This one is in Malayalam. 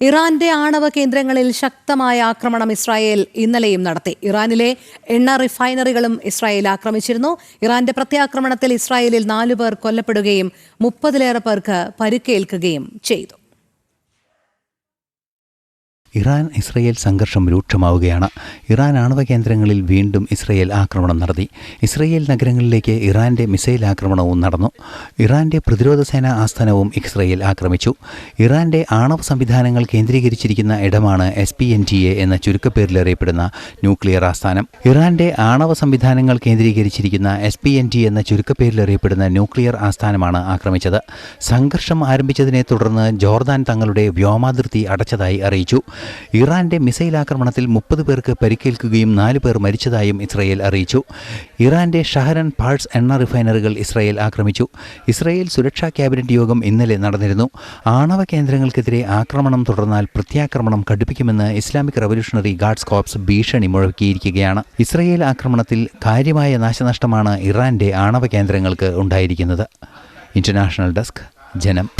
ഇറാന്റെ ആണവ കേന്ദ്രങ്ങളിൽ ശക്തമായ ആക്രമണം ഇസ്രായേൽ ഇന്നലെയും നടത്തി. ഇറാനിലെ എണ്ണ റിഫൈനറികളും ഇസ്രായേൽ ആക്രമിച്ചിരുന്നു. ഇറാന്റെ പ്രത്യാക്രമണത്തിൽ ഇസ്രായേലിൽ നാലുപേർ കൊല്ലപ്പെടുകയും മുപ്പതിലേറെ പേർക്ക് പരിക്കേൽക്കുകയും ചെയ്തു. ഇറാൻ ഇസ്രയേൽ സംഘർഷം രൂക്ഷമാവുകയാണ്. ഇറാൻ ആണവ കേന്ദ്രങ്ങളിൽ വീണ്ടും ഇസ്രയേൽ ആക്രമണം നടത്തി. ഇസ്രയേൽ നഗരങ്ങളിലേക്ക് ഇറാന്റെ മിസൈൽ ആക്രമണവും നടന്നു. ഇറാന്റെ പ്രതിരോധ സേന ആസ്ഥാനവും ഇസ്രയേൽ ആക്രമിച്ചു. ഇറാന്റെ ആണവ സംവിധാനങ്ങൾ കേന്ദ്രീകരിച്ചിരിക്കുന്ന ഇടമാണ് S P N T A എന്ന ന്യൂക്ലിയർ ആസ്ഥാനം. ഇറാന്റെ ആണവ സംവിധാനങ്ങൾ കേന്ദ്രീകരിച്ചിരിക്കുന്ന എസ് പി എൻ ടി എന്ന ന്യൂക്ലിയർ ആസ്ഥാനമാണ് ആക്രമിച്ചത്. സംഘർഷം ആരംഭിച്ചതിനെ തുടർന്ന് ജോർദാൻ തങ്ങളുടെ വ്യോമാതിർത്തി അടച്ചതായി അറിയിച്ചു. ഇറാന്റെ മിസൈൽ ആക്രമണത്തിൽ മുപ്പത് പേർക്ക് പരിക്കേൽക്കുകയും നാല് പേർ മരിച്ചതായും ഇസ്രയേൽ അറിയിച്ചു. ഇറാന്റെ ഷഹരൻ പാഴ്സ് എണ്ണ റിഫൈനറികൾ ഇസ്രയേൽ ആക്രമിച്ചു. ഇസ്രയേൽ സുരക്ഷാ ക്യാബിനറ്റ് യോഗം ഇന്നലെ നടന്നിരുന്നു. ആണവ കേന്ദ്രങ്ങൾക്കെതിരെ ആക്രമണം തുടർന്നാൽ പ്രത്യാക്രമണം കടുപ്പിക്കുമെന്ന് ഇസ്ലാമിക് റവല്യൂഷണറി ഗാർഡ്സ് കോപ്സ് ഭീഷണി മുഴക്കിയിരിക്കുകയാണ്. ഇസ്രയേൽ ആക്രമണത്തിൽ കാര്യമായ നാശനഷ്ടമാണ് ഇറാന്റെ ആണവ കേന്ദ്രങ്ങൾക്ക് ഉണ്ടായിരിക്കുന്നത്. ഇന്റർനാഷണൽ ഡെസ്ക് ജനം.